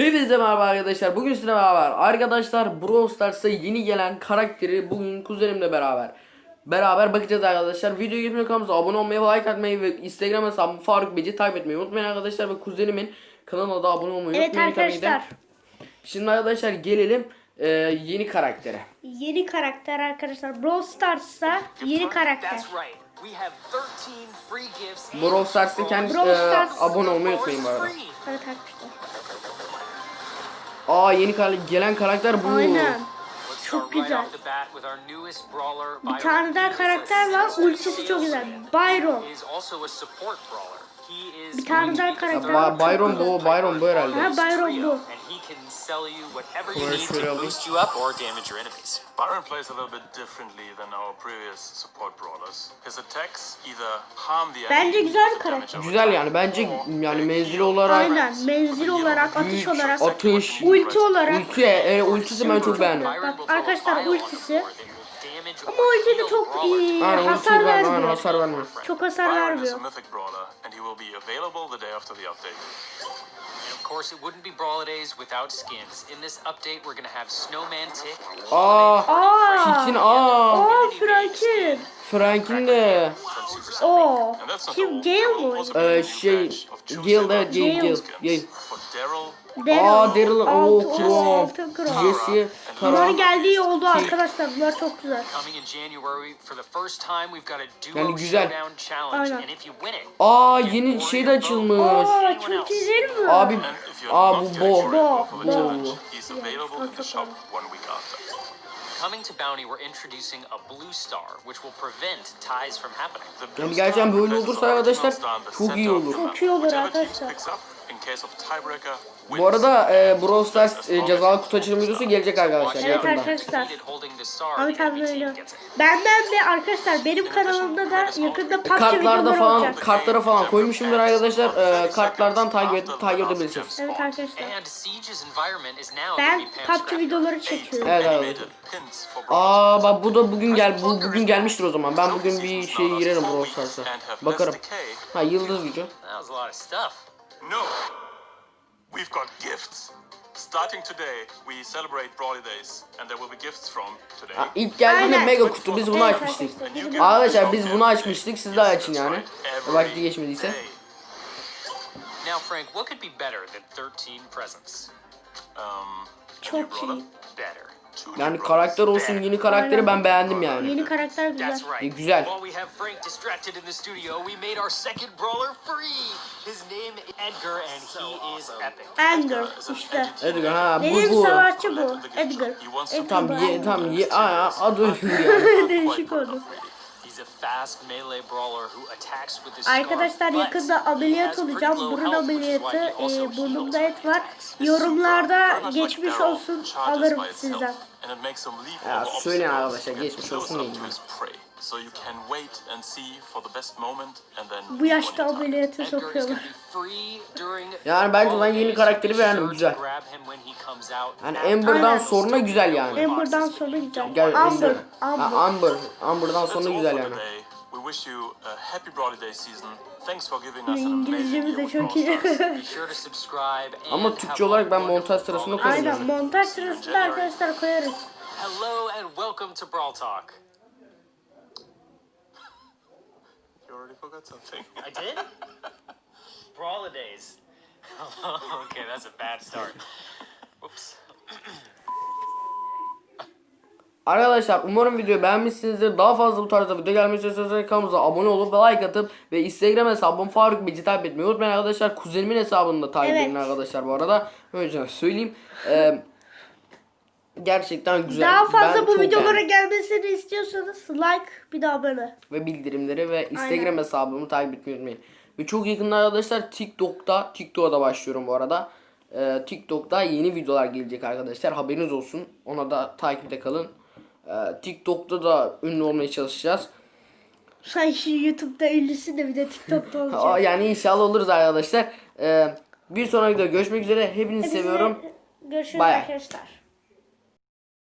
Hepinize merhaba arkadaşlar. Bugün sizinle beraber arkadaşlar Brawl Stars'a yeni gelen karakteri bugün kuzenimle beraber beraber bakacağız arkadaşlar. Videoyu geçmeden kanalımıza abone olmayı, like atmayı ve Instagram hesabım Faruk Beci takip etmeyi unutmayın arkadaşlar ve kuzenimin kanalına da abone olmayı Evet unutmayın arkadaşlar. Şimdi arkadaşlar gelelim e, yeni karaktere. Yeni karakter arkadaşlar. Brawl Stars'ta yeni karakter. That's right. We have 13 free gifts. and Brawl Stars'ta kendi Brawl e, abone olmayı unutmayın bu arada. Evet arkadaşlar. Aa yeni kar- gelen karakter bu. Aynen. Çok güzel. Bir tane daha karakter var. Ultisi çok güzel. Byron. Bir tane daha karakter var. Ba- Byron bu, Byron bu herhalde. Ha Byron bu. Can sell you whatever you need to boost you up or damage your enemies. Byron plays a little bit differently than our previous support brawlers. His attacks either harm the Bence güzel karakter. Güzel yani bence yani menzil olarak Aynen. Menzil olarak, atış olarak, atış, ulti olarak. ulti, e, ultisi ben çok beğendim. Bak, arkadaşlar, ultisi- Ama de heal çok iyi ulti hasar vermiyor, hasar vermiyor. Çok hasar Byron is a vermiyor. mythic brawler and he will be available the day after the update. And of course, it wouldn't be Brawl Days without skins. In this update, we're gonna have Snowman Tick, Aa, Aa. Aa Frank'in. Frank'in de from Super Sonic. Oo. And that's not Kim all. Gale There will mu? also be a Ee, new şey batch of True Gale evet Gale Gale. Gale Gale. For Daryl, Aa Daryl o Altı- Kro altın kro. Jesse Bunların Tara geldiği oldu arkadaşlar. Bunlar çok güzel. Yani güzel. Aynen. Aa yeni şey de açılmış. Aa çok değil mi? Abi aa bu Bo. Bo, Bo. coming to Bounty, we're introducing a blue star, which will prevent ties from happening. The Yani gerçekten böyle olursa arkadaşlar çok iyi olur. Çok iyi olur arkadaşlar. Bu arada e, Brawl Stars e, cezalı kutu açılım videosu gelecek arkadaşlar Evet yakında. arkadaşlar. Ahmet abi öyle. Benden de arkadaşlar benim kanalımda da yakında PUBG Kartlarda videoları falan olacak. kartlara falan koymuşumdur arkadaşlar. E, kartlardan takip et, takip edebilirsiniz. Evet arkadaşlar. Ben PUBG videoları çekiyorum. Evet brawlers. Aa bak bu da bugün gel bu bugün gelmiştir o zaman. Ben bugün bir şey girerim Brawl Stars'a. Bakarım. Ha yıldız gücü. No. We've got gifts. Starting today, we celebrate Brawly Days, and there will be gifts from today. Ha, ilk geldiğinde Aynen. mega kutu biz bunu açmıştık. arkadaşlar. biz bunu açmıştık siz de açın yani. Vakti geçmediyse. Now, Frank, what could be better than 13 presents? Um, Çok iyi. Better. Yani karakter olsun yeni karakteri ben beğendim yani. Yeni karakter güzel. E, güzel. While we have Frank distracted in the studio, we made our second brawler free. His name is Edgar, and he is epic. Anger işte. Edgar ha bu Benim bu. savaşçı bu. Edgar. Edgar Tam ye tam ye aa, adı. Değişik oldu. Arkadaşlar yakında ameliyat olacağım. Burun ameliyatı. Ee, burnumda et var. Yorumlarda geçmiş olsun alırım sizden. And it makes him leap Ya over söyleyin obstacles arkadaşlar, and geçmiş close olsun up deyin to ya. his prey. So you can wait and see for the best moment and then Bu yaşta going sokuyorlar. to be free during Yani bence ben yeni karakteri beğendim, güzel. to grab him when he comes out. Yani Amber'dan sonra güzel yani. Amber'dan sonra güzel. Gel Amber. Amber. Amber. Ha, Amber. Amber'dan sonra güzel yani. Today. We wish you a happy Brawly Day season. Thanks for giving us an amazing İngilizcemiz year with çok iyi. Be sure to subscribe and Ama have Türkçe a olarak ben wonderful montaj sırasında Brawl Days. koyarım. Aynen montaj sırasında arkadaşlar koyarız. Hello and welcome to Brawl Talk. You already forgot something. I did? Brawl days. okay, that's a bad start. Whoops. Arkadaşlar umarım videoyu beğenmişsinizdir. Daha fazla bu tarzda video gelmesi istiyorsanız kanalımıza abone olup ve like atıp ve Instagram hesabım Faruk Beci takip etmeyi unutmayın arkadaşlar. Kuzenimin hesabını da takip Evet. edin arkadaşlar bu arada. Önce söyleyeyim. Ee, gerçekten güzel. Daha fazla Ben bu videolara beğendim. gelmesini istiyorsanız like bir de abone. ve bildirimleri ve Instagram Aynen. hesabımı takip etmeyi unutmayın. Ve çok yakında arkadaşlar TikTok'ta, TikTok'a da başlıyorum bu arada. Ee, TikTok'ta yeni videolar gelecek arkadaşlar. Haberiniz olsun. Ona da takipte kalın. Ee, TikTok'ta da ünlü olmaya çalışacağız. Sen şu YouTube'da ünlüsün de bir de TikTok'ta olacak. yani inşallah oluruz arkadaşlar. Ee, bir sonraki videoda görüşmek üzere. Hepinizi Hepinize seviyorum. Görüşürüz Bye. arkadaşlar.